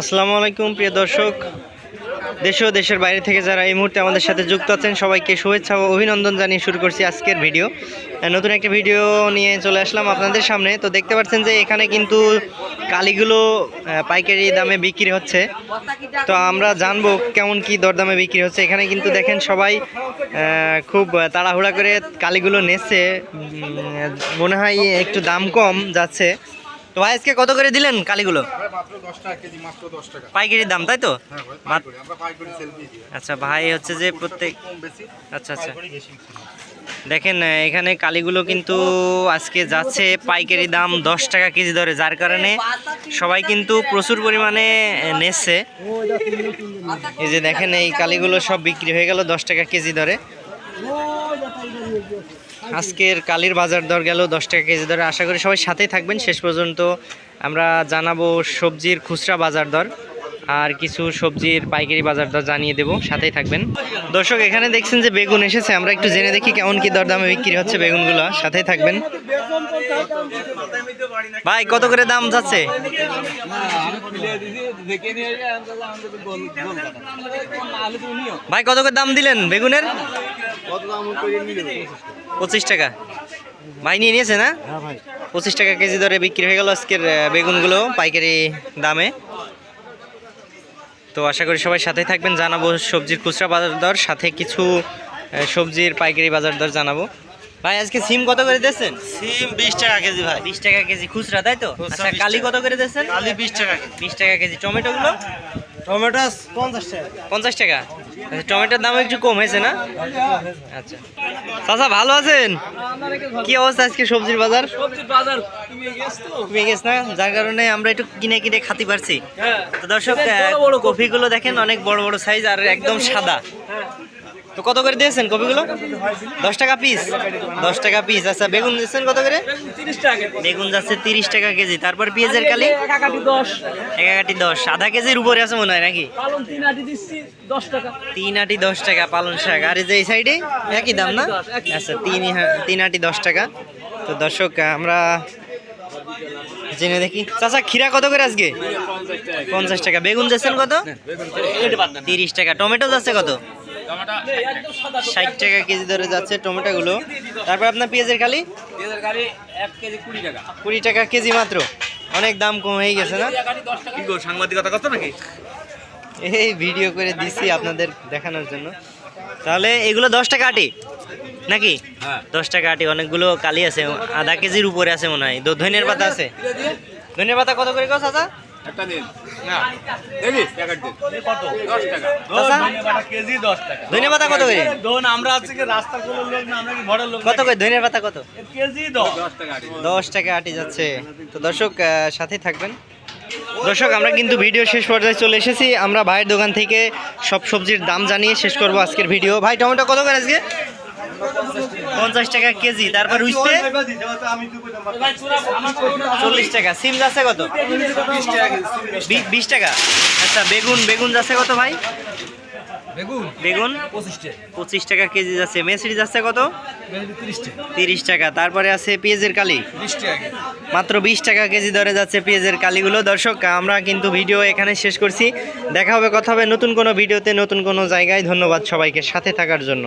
আসসালামু আলাইকুম প্রিয় দর্শক। দেশ ও দেশের বাইরে থেকে যারা এই মুহূর্তে আমাদের সাথে যুক্ত আছেন সবাইকে শুভেচ্ছা ও অভিনন্দন জানিয়ে শুরু করছি আজকের ভিডিও। নতুন একটা ভিডিও নিয়ে চলে আসলাম আপনাদের সামনে। তো দেখতে পাচ্ছেন যে এখানে কিন্তু কালিগুলো পাইকারি দামে বিক্রি হচ্ছে। তো আমরা জানব কেমন কি দরদামে বিক্রি হচ্ছে। এখানে কিন্তু দেখেন সবাই খুব তাড়াহুড়া করে কালিগুলো উম, মনে হয় একটু দাম কম যাচ্ছে। তো ভাই আজকে কত করে দিলেন কালিগুলো? ভাই মাত্র দশ টাকা কেজি মাত্র দশ টাকা। পাইকারি দাম তাই তো? হ্যাঁ আচ্ছা ভাই হচ্ছে যে প্রত্যেক আচ্ছা আচ্ছা। দেখেন এখানে কালিগুলো কিন্তু আজকে যাচ্ছে পাইকারি দাম দশ টাকা কেজি ধরে যার কারণে সবাই কিন্তু প্রচুর পরিমাণে নেচ্ছে এই যে দেখেন এই কালিগুলো সব বিক্রি হয়ে গেল দশ টাকা কেজি ধরে। আজকের কালির বাজার দর গেল দশ টাকা কেজি দরে। আশা করি সবাই সাথেই থাকবেন। শেষ পর্যন্ত আমরা জানাব সবজির খুচরা বাজার দর আর কিছু সবজির পাইকারি বাজার দর জানিয়ে দেবো। সাথেই থাকবেন। দর্শক, এখানে দেখছেন যে বেগুন এসেছে। আমরা একটু জেনে দেখি কেমন কি দরদামে বিক্রি হচ্ছে বেগুনগুলো। সাথেই থাকবেন। ভাই, কত করে দাম যাচ্ছে? ভাই, কত করে দাম দিলেন বেগুনের? পঁচিশ টাকা। ভাই নিয়ে নিয়েছে না? হ্যাঁ পঁচিশ টাকা কেজি দরে বিক্রি হয়ে গেল আজকের বেগুনগুলো পাইকারি দামে। তো আশা করি সবাই সাথে থাকবেন জানাব সবজির খুচরা বাজার দর সাথে কিছু সবজির পাইকারি বাজার দর জানাব। ভাই আজকে সিম কত করে দিয়েছেন? সিম বিশ টাকা কেজি ভাই। বিশ টাকা কেজি খুচরা তাই তো? আচ্ছা কালি কত করে দিয়েছেন? আলু বিশ টাকা। কেজি বিশ টাকা কেজি। টমেটোগুলো? টমেটো পঞ্চাশ টাকা। পঞ্চাশ টাকা? টমেটোর দাম একটু কম হয়েছে না? আচ্ছা। চাচা ভালো আছেন? কি অবস্থা আজকে সবজির বাজার? তুমি গেছে না? যার কারণে আমরা একটু কিনে কিনে খাতে পারছি। হ্যাঁ। তো দর্শক। কপিগুলো দেখেন অনেক বড় বড় সাইজ আর একদম সাদা। তো কত করে দিয়েছেন কপিগুলো? দশ টাকা পিস দশ টাকা পিস আচ্ছা বেগুন দিচ্ছেন কত করে। বেগুন যাচ্ছে তিরিশ টাকা কেজি। তারপর পেঁয়াজের কালি? এক আটি দশ। আধা কেজির উপরে আছে মনে হয় নাকি? তিন আটি দশ টাকা। তিন আটি দশ টাকা পালন শাক। আর এই যে এই সাইডে একই দাম না? আচ্ছা তিন হা- তিন আটি দশ টাকা। তো দর্শক আমরা জেনে দেখি। চাচা খিরা কত করে আজকে? পঞ্চাশ টাকা। বেগুন যাচ্ছেন কত? তিরিশ টাকা। টমেটো যাচ্ছে কত? ষাট টাকা। কেজি ধরে যাচ্ছে টমেটোগুলো। তারপর আপনার পেঁয়াজের কালি? পেঁয়াজের গাড়ি এক কেজি কুড়ি টাকা। কুড়ি টাকা কেজি মাত্র। অনেক দাম কম হয়ে গেছে না? সাংবাদিকতা করতো নাকি? এই ভিডিও করে দিছি আপনাদের দেখানোর জন্য। তাহলে এগুলো দশ টাকা আটি নাকি? হ্যাঁ। দশ টাকা আটি অনেকগুলো কালি আছে আধা কেজির উপরে আছে মনে হয়। তো ধনের পাতা আছে। ধনের পাতা কত করে কস চাচা? একটা দিন। না। দেবি প্যাকেট দিন। কত? টাকা। কেজি টাকা। করে? ধরুন আমরা আজকে রাস্তা কোলের লোক না আমরা কি ভরের লোক কত করে? কেজি টাকা আটি। যাচ্ছে। তো দর্শক সাথেই থাকবেন। দর্শক আমরা কিন্তু ভিডিও শেষ পর্যায়ে চলে এসেছি। আমরা ভাইয়ের দোকান থেকে সব সবজির দাম জানিয়ে শেষ করব আজকের ভিডিও। ভাই টমেটো কত করে আজকে? পঞ্চাশ টাকা কেজি তারপর উইস্টে? চল্লিশ টাকা। সিম যাচ্ছে কত? বিশ টাকা আচ্ছা বেগুন বেগুন যাচ্ছে কত ভাই? বেগুন? বেগুন? পঁচিশ টাকা। কেজি যাচ্ছে। মেসরি যাচ্ছে কত? তিরিশ টাকা। তারপরে আছে পেঁয়াজের কালি। মাত্র বিশ টাকা কেজি দরে যাচ্ছে পেঁয়াজের কালিগুলো। দর্শক আমরা কিন্তু ভিডিও এখানে শেষ করছি। দেখা হবে কথা হবে নতুন কোনো ভিডিওতে নতুন কোনো জায়গায়। ধন্যবাদ সবাইকে সাথে থাকার জন্য।